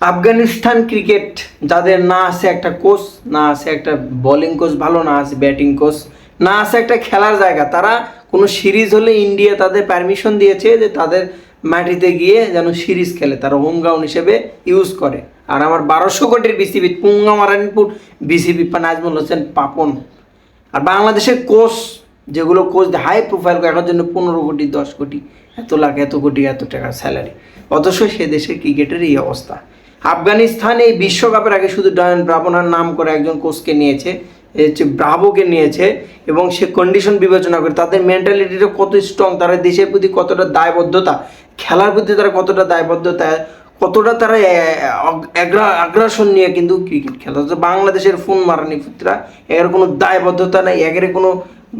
Afghanistan cricket, যাদের না আছে একটা কোচ, না আছে একটা বোলিং কোচ ভালো, না আছে ব্যাটিং কোচ না আছে একটা খেলার জায়গা, তারা কোনো সিরিজ হলে ইন্ডিয়া তাদের পারমিশন দিয়েছে যে তাদের মাটিতে গিয়ে যেন সিরিজ খেলে, তারা হোম গ্রাউন্ড হিসেবে ইউজ করে। আর আমার বারোশো কোটির বিসিবি পুঙ্গা মারানিপুর বিসিবি নাজমুল হোসেন পাপন। আর বাংলাদেশের কোচ যেগুলো কোচ হাই প্রোফাইল রাখার জন্য পনেরো কোটি, দশ কোটি, এত লাখ, এত কোটি, এত টাকা স্যালারি অথচ সে দেশের ক্রিকেটের এই অবস্থা। আফগানিস্তান এই বিশ্বকাপের আগে শুধু ডয়ান ব্রাভনার নাম করে একজন কোচকে নিয়েছে হচ্ছে ব্রাভোকে নিয়েছে, এবং সে কন্ডিশন বিবেচনা করে তাদের মেন্টালিটিটা কত স্ট্রং তারা দেশের প্রতি কতটা দায়বদ্ধতা, খেলার প্রতি তারা কতটা দায়বদ্ধতা, কতটা তারা আগ্রাসন নিয়ে কিন্তু ক্রিকেট খেলা। বাংলাদেশের ফোন মারানি পুত্রা, এর কোনো দায়বদ্ধতা নাই, একের কোনো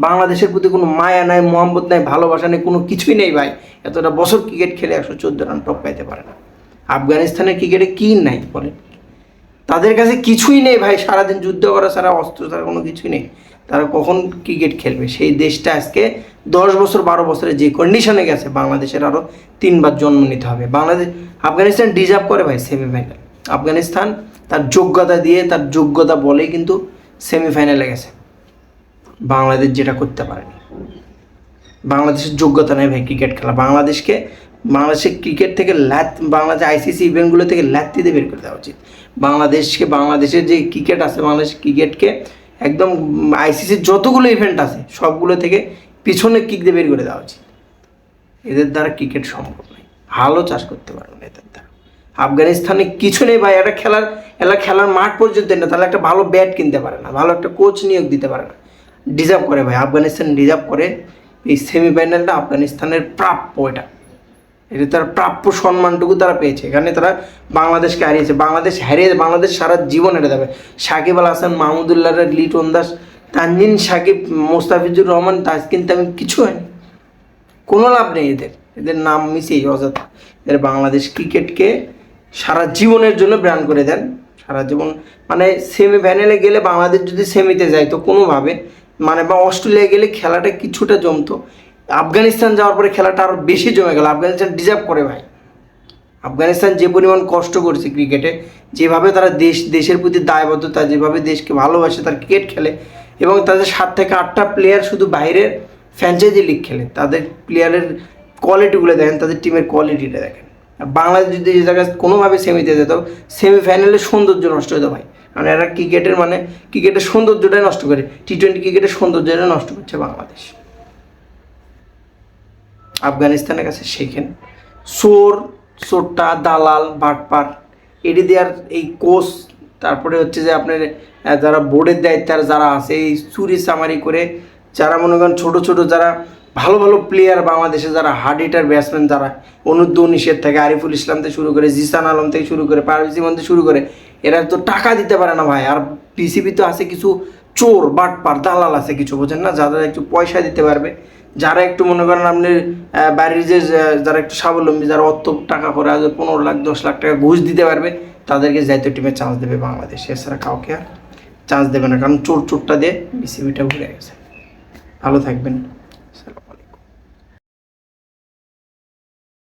বাংলাদেশের প্রতি কোনো মায়া নাই মোহাম্মত নাই, ভালোবাসা নেই, কোনো কিছুই নেই ভাই। এতটা বছর ক্রিকেট খেলে একশো চোদ্দ রান টপ পাইতে পারে না। আফগানিস্তানের ক্রিকেটে কী নাই বলেন? তাদের কাছে কিছুই নেই ভাই, সারাদিন যুদ্ধ করা ছাড়া, অস্ত্র ছাড়া কোনো কিছুই নেই। তারা কখন ক্রিকেট খেলবে? সেই দেশটা আজকে দশ বছর, বারো বছরে যে কন্ডিশনে গেছে, বাংলাদেশের আরও তিনবার জন্ম নিতে হবে। বাংলাদেশ, আফগানিস্তান ডিজার্ভ করে ভাই সেমিফাইনাল আফগানিস্তান তার যোগ্যতা দিয়ে, তার যোগ্যতা বলেই কিন্তু সেমিফাইনালে গেছে। বাংলাদেশ যেটা করতে পারেনি। বাংলাদেশের যোগ্যতা নেই ভাই ক্রিকেট খেলা। বাংলাদেশকে বাংলাদেশের ক্রিকেট থেকে ল্যাথ বাংলাদেশ আইসিসি ইভেন্টগুলো থেকে ল্যাথিতে বের করে দেওয়া উচিত। বাংলাদেশকে, বাংলাদেশের যে ক্রিকেট আছে, বাংলাদেশ ক্রিকেটকে একদম আইসিসির যতগুলো ইভেন্ট আছে, সবগুলো থেকে পিছনে কিক দিয়ে বের করে দেওয়া উচিত। এদের দ্বারা ক্রিকেট সম্ভব নয়। ভালো চাষ করতে পারবে না এদের দ্বারা। আফগানিস্তানে কিছু নেই ভাই, একটা খেলার এলা খেলার মাঠ পর্যন্ত না তাহলে একটা ভালো ব্যাট কিনতে পারে না, ভালো একটা কোচ নিয়োগ দিতে পারে না। ডিজার্ভ করে ভাই, আফগানিস্তান ডিজার্ভ করে। এই সেমিফাইনালটা আফগানিস্তানের প্রাপ্য এটা। এটা তার প্রাপ্য সম্মানটুকু তারা পেয়েছে। এখানে তারা বাংলাদেশকে হারিয়েছে। বাংলাদেশ হারিয়ে বাংলাদেশ সারা জীবন হেরে যাবে। সাকিব আল হাসান, মাহমুদুল্লাহ লিটন দাস, তানজিন, সাকিব, মোস্তাফিজুর রহমান তাসকিন তামিম কিছু হয়নি। কোনো লাভ নেই এদের। এদের নাম মিশিয়ে অযথা। এদের বাংলাদেশ ক্রিকেটকে সারা জীবনের জন্য ব্র্যান্ড করে দেন। সারা জীবন মানে সেমি সেমিফাইনালে গেলে বাংলাদেশ যদি সেমিতে যায় তো কোনোভাবে মানে বা অস্ট্রেলিয়া গেলে খেলাটা কিছুটা জমতো। আফগানিস্তান যাওয়ার পরে খেলাটা আরও বেশি জমে গেল। আফগানিস্তান ডিজার্ভ করে ভাই। আফগানিস্তান যে পরিমাণ কষ্ট করছে ক্রিকেটে যেভাবে তারা দেশ, দেশের প্রতি দায়বদ্ধতা, যেভাবে দেশকে ভালোবাসে, তার ক্রিকেট খেলে এবং তাদের সাত থেকে আটটা প্লেয়ার শুধু বাইরের ফ্র্যাঞ্চাইজি লিগ খেলে। তাদের প্লেয়ারের কোয়ালিটিগুলো দেখেন, তাদের টিমের কোয়ালিটিটা দেখেন। আর বাংলাদেশ যদি এই জায়গায় কোনোভাবে সেমিতে যেত সেমিফাইনালের সৌন্দর্য নষ্ট হতো ভাই। কারণ এরা ক্রিকেটের মানে ক্রিকেটের সৌন্দর্যটাই নষ্ট করে। টি টোয়েন্টি ক্রিকেটের সৌন্দর্যটাই নষ্ট করছে বাংলাদেশ। আফগানিস্তানের কাছে শেখেন সোর সোরটা দালাল, বাটপার এটি দেওয়ার এই কোচ, তারপরে হচ্ছে যে আপনার যারা বোর্ডের দায়িত্বে যারা আছে, এই চুরি চামারি করে, যারা মনে করেন ছোটো ছোটো, যারা ভালো ভালো প্লেয়ার বাংলাদেশে যারা হার্ড হিটার ব্যাটসম্যান যারা অনুদ্য উনিশের থেকে আরিফুল ইসলাম থেকে শুরু করে, জিসান আলম থেকে শুরু করে পারভেজ থেকে শুরু করে, এরা তো টাকা দিতে পারে না ভাই, আর পিসিবি তো আছে কিছু চোর, বাটপার, দালাল আছে কিছু বোঝেন না? যারা একটু পয়সা দিতে পারবে, যারা একটু মনে করেন আপনি বাড়ির যে, যে- যারা একটু স্বাবলম্বী, যারা অত টাকা করে আজ পনেরো লাখ, দশ লাখ টাকা ঘুষ দিতে পারবে, তাদেরকে জাতীয় টিমে চান্স দেবে বাংলাদেশ। এছাড়া কাউকে আর চান্স দেবে না, কারণ চোর, চোরটা দিয়ে বিসিবিটা ঘুরে গেছে। ভালো থাকবেন।